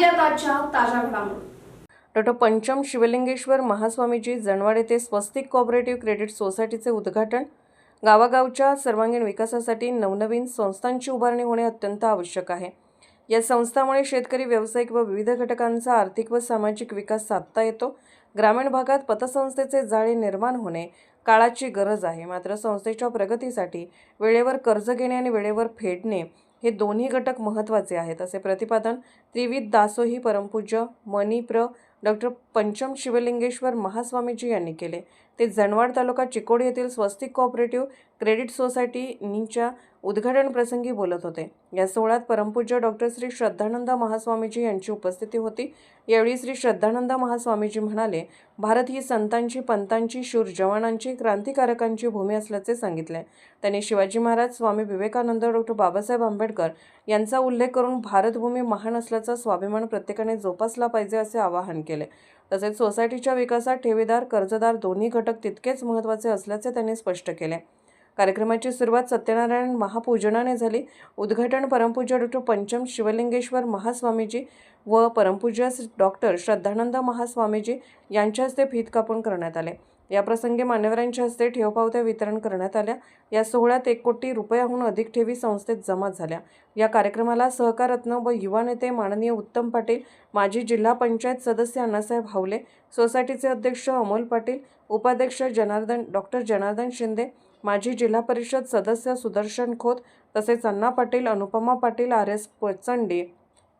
पाहूयात आजच्या ताज्या घडामोडी. डॉक्टर पंचम शिवलिंगेश्वर महास्वामीजी जनवाड येथे स्वस्तिक कोऑपरेटिव्ह क्रेडिट सोसायटीचे उद्घाटन गावागावच्या सर्वांगीण विकासासाठी नवनवीन संस्थांची उभारणी होणे अत्यंत आवश्यक आहे. या संस्थांमुळे शेतकरी व्यावसायिक व विविध घटकांचा आर्थिक व सामाजिक विकास साधता येतो. ग्रामीण भागात पतसंस्थेचे जाळे निर्माण होणे काळाची गरज आहे. मात्र संस्थेच्या प्रगतीसाठी वेळेवर कर्ज घेणे आणि वेळेवर फेडणे हे दोन्ही घटक महत्त्वाचे आहेत असे प्रतिपादन त्रिविध दासोही परमपूज्य मणिप्र डॉक्टर पंचम शिवलिंगेश्वर महास्वामीजी यांनी केले. ते जणवाड तालुका चिकोड येथील स्वस्तिक कोऑपरेटिव्ह क्रेडिट सोसायटी नीच्या बोलत होते. या सोहळ्यात परमपूज्य डॉक्टर श्री श्रद्धानंद महास्वामीजी यांची उपस्थिती होती. यावेळी श्री श्रद्धानंद महास्वामीजी म्हणाले भारत ही संतांची पंतांची शूर जवानांची क्रांतिकारकांची भूमी असल्याचे सांगितले. त्यांनी शिवाजी महाराज स्वामी विवेकानंद डॉक्टर बाबासाहेब आंबेडकर यांचा उल्लेख करून भारतभूमी महान असल्याचा स्वाभिमान प्रत्येकाने जोपासला पाहिजे असे आवाहन केले. तसेच सोसायटीच्या विकासात ठेवीदार कर्जदार दोन्ही घटक तितकेच महत्त्वाचे असल्याचे त्यांनी स्पष्ट केले. कार्यक्रमाची सुरुवात सत्यनारायण महापूजनाने झाली. उद्घाटन परमपूज्य डॉक्टर पंचम शिवलिंगेश्वर महास्वामीजी व परमपूज्य डॉक्टर श्रद्धानंद महास्वामीजी यांच्या हस्ते फीत कापून करण्यात आले. याप्रसंगी मान्यवरांच्या हस्ते ठेवपावत्या वितरण करण्यात आल्या. या सोहळ्यात एक कोटी रुपयाहून अधिक ठेवी संस्थेत जमा झाल्या. या कार्यक्रमाला सहकारत्न व युवा नेते माननीय उत्तम पाटील माजी जिल्हा पंचायत सदस्य अण्णासाहेब हावले सोसायटीचे अध्यक्ष अमोल पाटील उपाध्यक्ष जनार्दन डॉक्टर जनार्दन शिंदे माजी जिल्हा परिषद सदस्य सुदर्शन खोत तसेच अण्णा पाटील अनुपमा पाटील आर एस पचंडे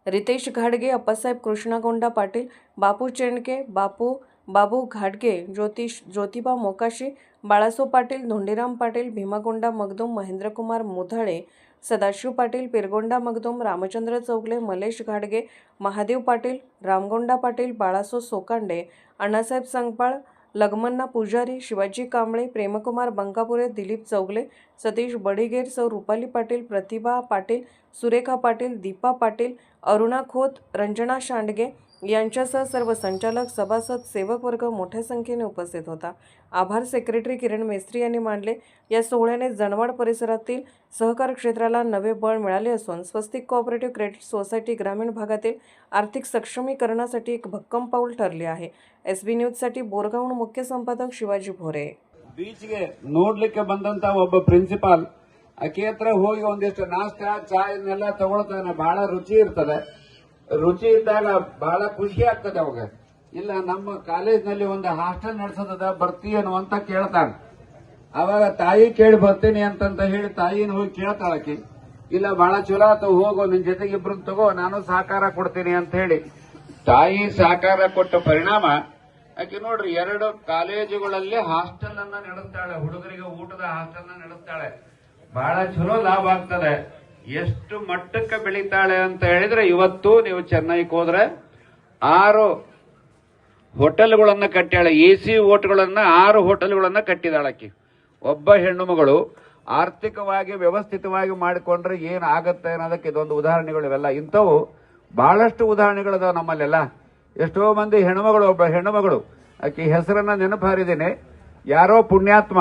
रितेश घाडगे अप्पासाहेब कृष्णागोंडा पाटील बापू चेंडके बापू बाबू घाटगे ज्योतिष ज्योतिबा मोकाशी बाळासो पाटील धोंडीराम पाटील भीमागोंडा मगदूम महेंद्रकुमार मोधळे सदाशिव पाटील पिरगोंडा मगदूम रामचंद्र चौगले मलेश घाडगे महादेव पाटील रामगोंडा पाटील बाळासो सोकांडे अण्णासाहेब संगपाळ लग्मन्ना पुजारी शिवाजी कांबळे प्रेमकुमार बंकापुरे दिलीप चौगले सतीश बडिगेर सौ रुपाली पाटील प्रतिभा पाटील सुरेखा पाटील दीपा पाटील अरुणा खोत रंजना शांडगे यांच्यासह सर्व संचालक सभासद सेवक वर्ग मोठ्या संख्येने उपस्थित होता आभार सेक्रेटरी किरण मेस्त्री यांनी मानले या सोहळ्याने जनवाड परिसरातील सहकार क्षेत्राला नवे बळ मिळाले असून स्वस्तिक कोऑपरेटिव्ह क्रेडिट सोसायटी ग्रामीण भागातील आर्थिक सक्षमीकरणासाठी एक भक्कम पाऊल ठरले आहे एस बी न्यूजसाठी बोरगावहून मुख्य संपादक शिवाजी भोरे ಬೀಚ್ಗೆ ನೋಡ್ಲಿಕ್ಕೆ ಬಂದಂತ ಒಬ್ಬ ಪ್ರಿನ್ಸಿಪಾಲ್ ಆಕೆ ಹತ್ರ ಹೋಗಿ ಒಂದಿಷ್ಟು ನಾಷ್ಟ ಚಾಯನ್ನೆಲ್ಲ ತಗೊಳ್ತಾನೆ ಬಹಳ ರುಚಿ ಇರ್ತದೆ ರುಚಿ ಇದ್ದಾಗ ಬಹಳ ಖುಷಿ ಆಗ್ತದೆ ಅವಾಗ. ಇಲ್ಲ, ನಮ್ಮ ಕಾಲೇಜ್ನಲ್ಲಿ ಒಂದು ಹಾಸ್ಟೆಲ್ ನಡೆಸೋದದ ಬರ್ತಿ ಅಂತ ಕೇಳ್ತಾನೆ. ಅವಾಗ ತಾಯಿ ಕೇಳಿ ಬರ್ತೀನಿ ಅಂತಂತ ಹೇಳಿ ತಾಯಿನ ಹೋಗಿ ಕೇಳ್ತಾಳಕಿ ಇಲ್ಲ, ಬಹಳ ಚಲೋ ಆತು, ಹೋಗೋ, ನಿನ್ ಜೊತೆಗೆ ಇಬ್ರು ತಗೋ, ನಾನು ಸಹಕಾರ ಕೊಡ್ತೀನಿ ಅಂತ ಹೇಳಿ. ತಾಯಿ ಸಹಕಾರ ಕೊಟ್ಟ ಪರಿಣಾಮ, ಆಕೆ ನೋಡ್ರಿ, ಎರಡು ಕಾಲೇಜುಗಳಲ್ಲಿ ಹಾಸ್ಟೆಲ್ ಅನ್ನ ನಡೆಸ್ತಾಳೆ. ಹುಡುಗರಿಗೆ ಊಟದ ಹಾಸ್ಟೆಲ್ ನಡೆಸ್ತಾಳೆ. ಬಹಳ ಚಲೋ ಲಾಭ ಆಗ್ತದೆ. ಎಷ್ಟು ಮಟ್ಟಕ್ಕೆ ಬೆಳೀತಾಳೆ ಅಂತ ಹೇಳಿದ್ರೆ ಇವತ್ತು ನೀವು ಚೆನ್ನೈಗೆ ಹೋದ್ರೆ ಆರು ಹೋಟೆಲ್ಗಳನ್ನು ಕಟ್ಟಾಳೆ ಎ ಸಿ ಓಟ್ಗಳನ್ನು ಆರು ಹೋಟೆಲ್ಗಳನ್ನು ಕಟ್ಟಿದಾಳಕ್ಕೆ ಒಬ್ಬ ಹೆಣ್ಣು ಮಗಳು ಆರ್ಥಿಕವಾಗಿ, ವ್ಯವಸ್ಥಿತವಾಗಿ ಮಾಡಿಕೊಂಡ್ರೆ ಏನಾಗುತ್ತೆ ಅನ್ನೋದಕ್ಕೆ ಇದೊಂದು ಉದಾಹರಣೆಗಳು ಇವೆಲ್ಲ. ಇಂಥವು ಬಹಳಷ್ಟು ಉದಾಹರಣೆಗಳಿದಾವೆ ನಮ್ಮಲ್ಲೆಲ್ಲ. ಎಷ್ಟೋ ಮಂದಿ ಹೆಣ್ಣುಮಗಳು ಒಬ್ಬ ಹೆಣ್ಣುಮಗಳು ಆಕೆ ಹೆಸರನ್ನ ನೆನಪು ಹಾರಿದ್ದೀನಿ ಯಾರೋ ಪುಣ್ಯಾತ್ಮ.